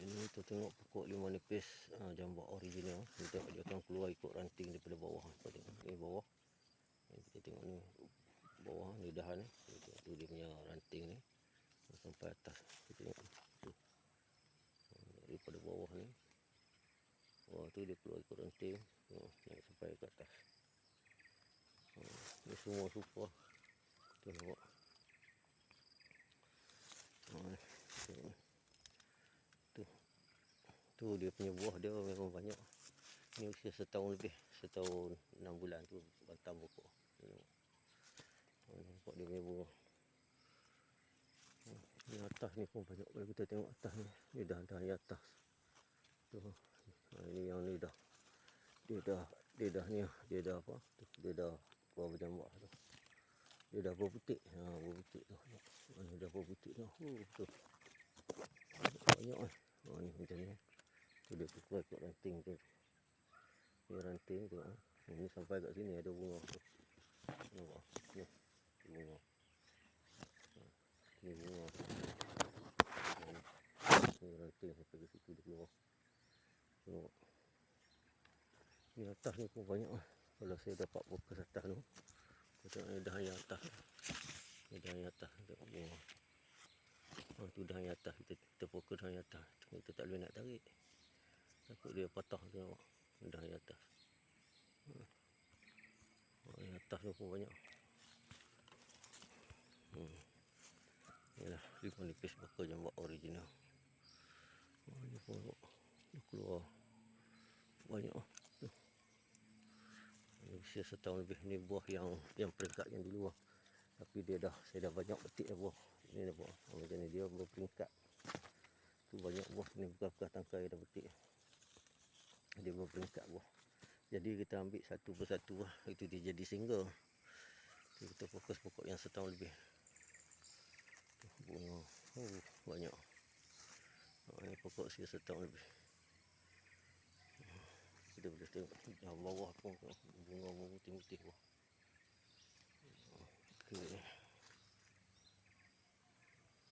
Ini kita tengok pokok lima nipis uh, jambak original. Kita tengok dia akan keluar ikut ranting daripada bawah. Kita tengok ni bawah. Ni kita tengok ni bawah ni dahan ni. Kita tu dia punya ranting ni sampai atas. Kita tengok tu. Daripada bawah ni. Bawah tu dia keluar ikut ranting. Uh, naik sampai ke atas. Uh, ni semua super. Tengok. Uh, tengok. Tu. Tu dia punya buah dia memang banyak. Ni usia setahun lebih. Setahun enam bulan tu batang pokok. Oh, nampak dia punya buah. Oh, Ni atas ni pun banyak. Kalau kita tengok atas ni. Ni dah dah di atas. Tu. Ha, ini yang ni dah. Dia dah dia dah ni dia dah apa? Tu, dia dah keluar berjambak tu. Dia dah berputik. Ha, berputik tu. Ha, ni dah berputik tu. Tu. Banyak eh. Oh, ni macam ni. Tu dia keluar ikut ranting tu. Ni ranting tu. Ha. Ni sampai kat sini ada bunga tu. Nampak? Ni. Bunga. Ni bunga. Ni ranting sampai ke situ dia keluar. Tengok. Ni atas ni pun banyak lah. Kalau saya dapat fokus atas tu. Tengok ni dah yang atas. Ni dah yang atas. Tengok bunga. Oh, tu dah yang atas. Kita, kita fokus dah yang atas. Kita tak boleh nak tarik. Takut dia patah tengok. Dah yang atas. Hmm. Yang atas tu pun banyak. Hmm. Yalah, lima nipis bakal jambak original. Oh, ni pun dia keluar banyak. Tu. Ini usia setahun lebih ni buah yang yang peringkat yang dulu lah. Tapi dia dah saya dah banyak petik dah buah. Ini dah buah. Macam ni dia berperingkat. Tu banyak buah ni bekas-bekas tangkai dah petik. Dia berperingkat buah. Jadi kita ambil satu persatu lah. Itu dia jadi single. Tu kita fokus pokok yang setahun lebih. Bunga. Oh, banyak. Oh, ini pokok usia setahun lebih. Kita boleh tengok dalam bawah pun bunga bunga putih-putih buah.